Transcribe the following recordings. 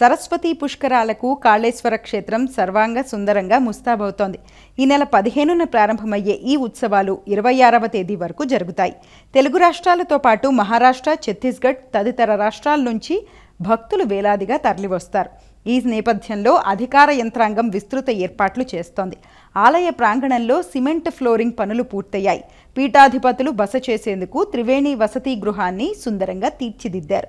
సరస్వతి పుష్కరాలకు కాళేశ్వర క్షేత్రం సర్వాంగ సుందరంగా ముస్తాబవుతోంది. ఈ నెల పదిహేనున ప్రారంభమయ్యే ఈ ఉత్సవాలు ఇరవై ఆరవ తేదీ వరకు జరుగుతాయి. తెలుగు రాష్ట్రాలతో పాటు మహారాష్ట్ర ఛత్తీస్గఢ్ తదితర రాష్ట్రాల నుంచి భక్తులు వేలాదిగా తరలివస్తారు. ఈ నేపథ్యంలో అధికార యంత్రాంగం విస్తృత ఏర్పాట్లు చేస్తోంది. ఆలయ ప్రాంగణంలో సిమెంట్ ఫ్లోరింగ్ పనులు పూర్తయ్యాయి. పీఠాధిపతులు బస చేసేందుకు త్రివేణి వసతి గృహాన్ని సుందరంగా తీర్చిదిద్దారు.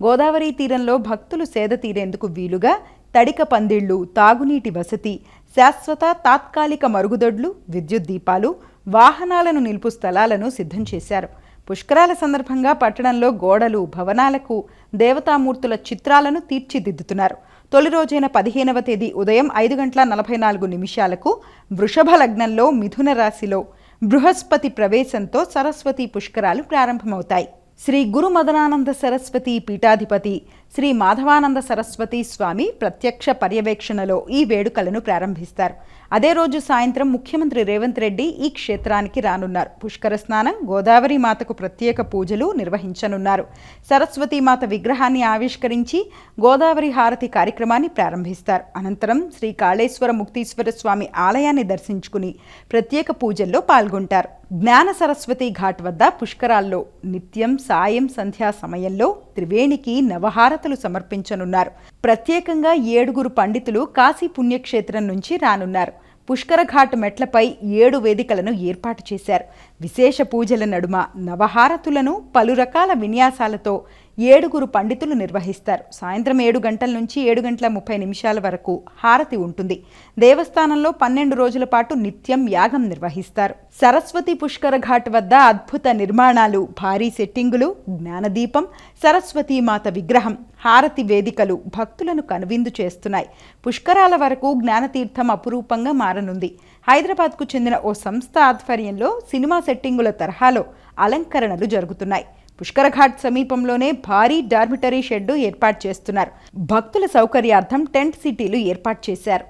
గోదావరి తీరంలో భక్తులు సేద తీరేందుకు వీలుగా తడిక పందిళ్ళు తాగునీటి వసతి శాశ్వత తాత్కాలిక మరుగుదొడ్లు విద్యుత్ దీపాలు వాహనాలను నిలుపు స్థలాలను సిద్ధం చేశారు. పుష్కరాల సందర్భంగా పట్టణంలో గోడలు భవనాలకు దేవతామూర్తుల చిత్రాలను తీర్చిదిద్దుతున్నారు. తొలి రోజైన పదిహేనవ తేదీ ఉదయం ఐదు గంటల నలభై నాలుగు నిమిషాలకు వృషభ లగ్నంలో మిథున రాశిలో బృహస్పతి ప్రవేశంతో సరస్వతి పుష్కరాలు ప్రారంభమవుతాయి. శ్రీ గురు మదనానంద సరస్వతి పీఠాధిపతి శ్రీ మాధవానంద సరస్వతి స్వామి ప్రత్యక్ష పర్యవేక్షణలో ఈ వేడుకలను ప్రారంభిస్తారు. అదే రోజు సాయంత్రం ముఖ్యమంత్రి రేవంత్ రెడ్డి ఈ క్షేత్రానికి రానున్నారు. పుష్కర స్నానం గోదావరి మాతకు ప్రత్యేక పూజలు నిర్వహించనున్నారు. సరస్వతి మాత విగ్రహాన్ని ఆవిష్కరించి గోదావరి హారతి కార్యక్రమాన్ని ప్రారంభిస్తారు. అనంతరం శ్రీ కాళేశ్వర ముక్తీశ్వర స్వామి ఆలయాన్ని దర్శించుకుని ప్రత్యేక పూజల్లో పాల్గొంటారు. జ్ఞాన సరస్వతి ఘాట్ వద్ద పుష్కరాల్లో నిత్యం సాయం సంధ్యా సమయంలో త్రివేణికి నవహారతులు సమర్పించనున్నారు. ప్రత్యేకంగా ఏడుగురు పండితులు కాశీ పుణ్యక్షేత్రం నుంచి రానున్నారు. పుష్కరఘాట్ మెట్లపై ఏడు వేదికలను ఏర్పాటు చేశారు. విశేష పూజల నడుమ నవహారతులను పలు రకాల విన్యాసాలతో ఏడుగురు పండితులు నిర్వహిస్తారు. సాయంత్రం ఏడు గంటల నుంచి ఏడు గంటల ముప్పై నిమిషాల వరకు హారతి ఉంటుంది. దేవస్థానంలో పన్నెండు రోజుల పాటు నిత్యం యాగం నిర్వహిస్తారు. సరస్వతి పుష్కర ఘాట్ వద్ద అద్భుత నిర్మాణాలు భారీ సెట్టింగులు జ్ఞానదీపం సరస్వతీ మాత విగ్రహం హారతి వేదికలు భక్తులను కనువిందు చేస్తున్నాయి. పుష్కరాల వరకు జ్ఞానతీర్థం అపురూపంగా మారనుంది. హైదరాబాద్కు చెందిన ఓ సంస్థ ఆధ్వర్యంలో సినిమా సెట్టింగుల తరహాలో అలంకరణలు జరుగుతున్నాయి. పుష్కరఘాట్ సమీపంలోనే భారీ డార్మిటరీ షెడ్డు ఏర్పాటు చేస్తున్నారు. భక్తుల సౌకర్యార్థం టెంట్ సిటీలు ఏర్పాటు చేశారు.